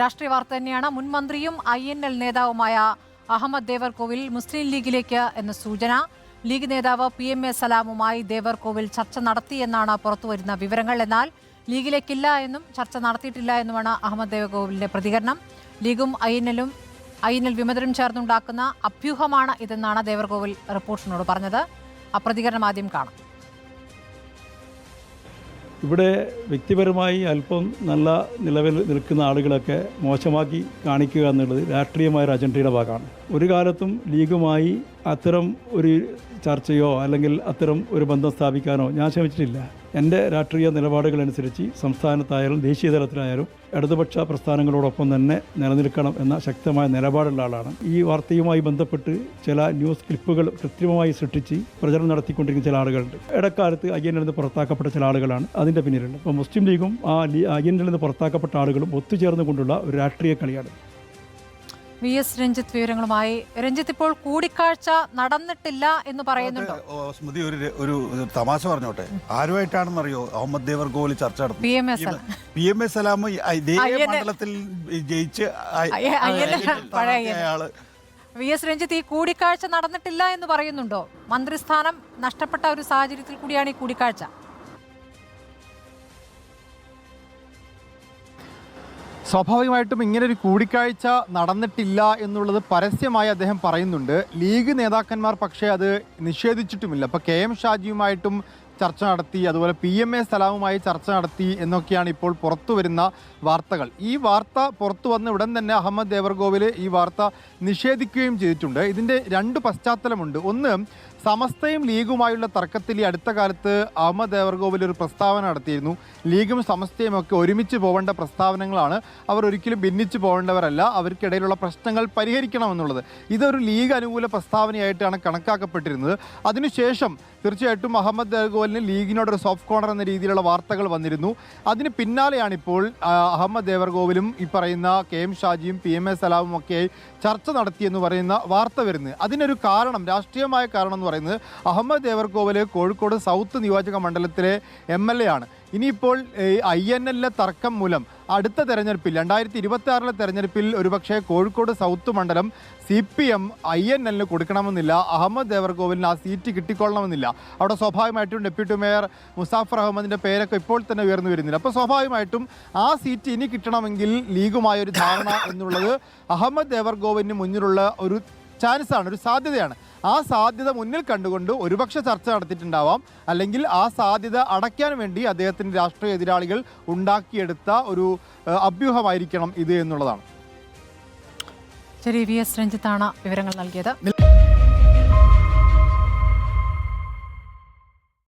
രാഷ്ട്രീയ വാർത്ത തന്നെയാണ്. മുൻ മന്ത്രിയും ഐ എൻ എൽ നേതാവുമായ അഹമ്മദ് ദേവർകോവിൽ മുസ്ലിം ലീഗിലേക്ക് എന്ന സൂചന. ലീഗ് നേതാവ് പി എം എ സലാമുമായി ദേവർകോവിൽ ചർച്ച നടത്തിയെന്നാണ് പുറത്തുവരുന്ന വിവരങ്ങൾ. എന്നാൽ ലീഗിലേക്കില്ല എന്നും ചർച്ച നടത്തിയിട്ടില്ല എന്നുമാണ് അഹമ്മദ് ദേവർകോവിലിന്റെ പ്രതികരണം. ലീഗും ഐ എൻ എല്ലും ഐ എൻ എൽ വിമതരും ചേർന്നുണ്ടാക്കുന്ന അഭ്യൂഹമാണ് ഇതെന്നാണ് ദേവർകോവിൽ റിപ്പോർട്ടിനോട് പറഞ്ഞത്. ആ പ്രതികരണം ആദ്യം കാണാം. ഇവിടെ വ്യക്തിപരമായി അല്പം നല്ല നിലവിൽ നിൽക്കുന്ന ആളുകളൊക്കെ മോശമാക്കി കാണിക്കുക എന്നുള്ളത് രാഷ്ട്രീയമായ ഒരു അജണ്ടയുടെ ഭാഗമാണ്. ഒരു കാലത്തും ലീഗുമായി അത്തരം ഒരു ചർച്ചയോ അല്ലെങ്കിൽ അത്തരം ഒരു ബന്ധം സ്ഥാപിക്കാനോ ഞാൻ ശ്രമിച്ചിട്ടില്ല. എന്റെ രാഷ്ട്രീയ നിലപാടുകളനുസരിച്ച് സംസ്ഥാനത്തായാലും ദേശീയ തലത്തിലായാലും ഇടതുപക്ഷ പ്രസ്ഥാനങ്ങളോടൊപ്പം തന്നെ നിലനിൽക്കണം എന്ന ശക്തമായ നിലപാടുള്ള ആളാണ്. ഈ വാർത്തയുമായി ബന്ധപ്പെട്ട് ചില ന്യൂസ് ക്ലിപ്പുകൾ കൃത്രിമമായി സൃഷ്ടിച്ച് പ്രചരണം നടത്തിക്കൊണ്ടിരിക്കുന്ന ചില ആളുകളുണ്ട്. ഇടക്കാലത്ത് അയ്യനിൽ നിന്ന് പുറത്താക്കപ്പെട്ട ചില ആളുകളാണ് അതിന്റെ പിന്നിലുള്ളത്. അപ്പോൾ മുസ്ലിം ലീഗും ആ അയ്യനിൽ നിന്ന് പുറത്താക്കപ്പെട്ട ആളുകളും ഒത്തുചേർന്നുകൊണ്ടുള്ള ഒരു രാഷ്ട്രീയ കളിയാണ്. വി എസ് രഞ്ജിത്ത് വിവരങ്ങളുമായി. രഞ്ജിത്ത് ഇപ്പോൾ കൂടിക്കാഴ്ച നടന്നിട്ടില്ല എന്ന് പറയുന്നുണ്ട്? സ്മൃതി ഒരു ഒരു തമാശ പറഞ്ഞോട്ടെ. ആരുമായിട്ടാണെന്നറിയോ? അഹമ്മദ് ദേവർ ഗോലി ചർച്ച P M S. P M S Salam. മണ്ഡലത്തിൽ ജയിച്ച് വി എസ് രഞ്ജിത്ത് ഈ കൂടിക്കാഴ്ച നടന്നിട്ടില്ല എന്ന് പറയുന്നുണ്ടോ? മന്ത്രിസ്ഥാനം നഷ്ടപ്പെട്ട ഒരു സാഹചര്യത്തിൽ കൂടിയാണ് ഈ കൂടിക്കാഴ്ച. സ്വാഭാവികമായിട്ടും ഇങ്ങനെ ഒരു കൂടിക്കാഴ്ച നടന്നിട്ടില്ല എന്നുള്ളത് പരസ്യമായി അദ്ദേഹം പറയുന്നുണ്ട്. ലീഗ് നേതാക്കന്മാർ പക്ഷേ അത് നിഷേധിച്ചിട്ടുമില്ല. അപ്പോൾ കെ എം ഷാജിയുമായിട്ടും ചർച്ച നടത്തി അതുപോലെ പി എം എ സലാമുമായി ചർച്ച നടത്തി എന്നൊക്കെയാണ് ഇപ്പോൾ പുറത്തു വരുന്ന വാർത്തകൾ. ഈ വാർത്ത പുറത്തു വന്ന ഉടൻ തന്നെ അഹമ്മദ് ദേവർഗോവിൽ ഈ വാർത്ത നിഷേധിക്കുകയും ചെയ്തിട്ടുണ്ട്. ഇതിന്റെ രണ്ട് പശ്ചാത്തലമുണ്ട്. ഒന്ന് സമസ്തയും ലീഗുമായുള്ള തർക്കത്തിൽ ഈ അടുത്ത കാലത്ത് അഹമ്മദ് ദേവർഗോവിൽ ഒരു പ്രസ്താവന നടത്തിയിരുന്നു. ലീഗും സമസ്തയും ഒക്കെ ഒരുമിച്ച് പോകേണ്ട പ്രസ്താവനകളാണ് അവർ ഒരിക്കലും ഭിന്നിച്ച് പോകേണ്ടവരല്ല. അവർക്കിടയിലുള്ള പ്രശ്നങ്ങൾ പരിഹരിക്കണമെന്നുള്ളത്. ഇതൊരു ലീഗ് അനുകൂല പ്രസ്താവനയായിട്ടാണ് കണക്കാക്കപ്പെട്ടിരുന്നത്. അതിനുശേഷം തീർച്ചയായിട്ടും അഹമ്മദ് ദേവർഗോവിലിന് ലീഗിനോടൊരു സോഫ്റ്റ് കോർണർ എന്ന രീതിയിലുള്ള വാർത്തകൾ വന്നിരുന്നു. അതിന് പിന്നാലെയാണിപ്പോൾ അഹമ്മദ് ദേവർഗോവിലും ഈ പറയുന്ന കെ എം ഷാജിയും പി എം എ സലാമും ഒക്കെയായി ചർച്ച നടത്തിയെന്ന് പറയുന്ന വാർത്ത വരുന്നത്. അതിനൊരു കാരണം രാഷ്ട്രീയമായ കാരണം എന്ന് അഹമ്മദ് ദേവർകോവൽ കോഴിക്കോട് സൗത്ത് നിയോജക മണ്ഡലത്തിലെ എം എൽ എ ആണ്. ഇനിയിപ്പോൾ ഐ എൻ എല്ലിലെ തർക്കം മൂലം അടുത്ത തെരഞ്ഞെടുപ്പിൽ രണ്ടായിരത്തി ഇരുപത്തി ആറിലെ തെരഞ്ഞെടുപ്പിൽ ഒരുപക്ഷെ കോഴിക്കോട് സൗത്ത് മണ്ഡലം C P M I N എല്ലിന് കൊടുക്കണമെന്നില്ല അഹമ്മദ് ദേവർകോവിലിന് ആ സീറ്റ് കിട്ടിക്കൊള്ളണമെന്നില്ല. അവിടെ സ്വാഭാവികമായിട്ടും ഡെപ്യൂട്ടി മേയർ മുസാഫർ അഹമ്മദിന്റെ പേരൊക്കെ ഇപ്പോൾ തന്നെ ഉയർന്നു വരുന്നില്ല. അപ്പോൾ സ്വാഭാവികമായിട്ടും ആ സീറ്റ് ഇനി കിട്ടണമെങ്കിൽ ലീഗുമായ ഒരു ധാരണ എന്നുള്ളത് അഹമ്മദ് ദേവർകോവിലിന് മുന്നിലുള്ള ഒരു ചാൻസാണ് ഒരു സാധ്യതയാണ്. ആ സാധ്യത മുന്നിൽ കണ്ടുകൊണ്ട് ഒരുപക്ഷെ ചർച്ച നടത്തിയിട്ടുണ്ടാവാം. അല്ലെങ്കിൽ ആ സാധ്യത അടയ്ക്കാൻ വേണ്ടി അദ്ദേഹത്തിന്റെ രാഷ്ട്രീയ എതിരാളികൾ ഉണ്ടാക്കിയെടുത്ത ഒരു അഭ്യൂഹമായിരിക്കണം ഇത് എന്നുള്ളതാണ്. ശരി വി എസ് രഞ്ജിത്താണ് വിവരങ്ങൾ നൽകിയത്.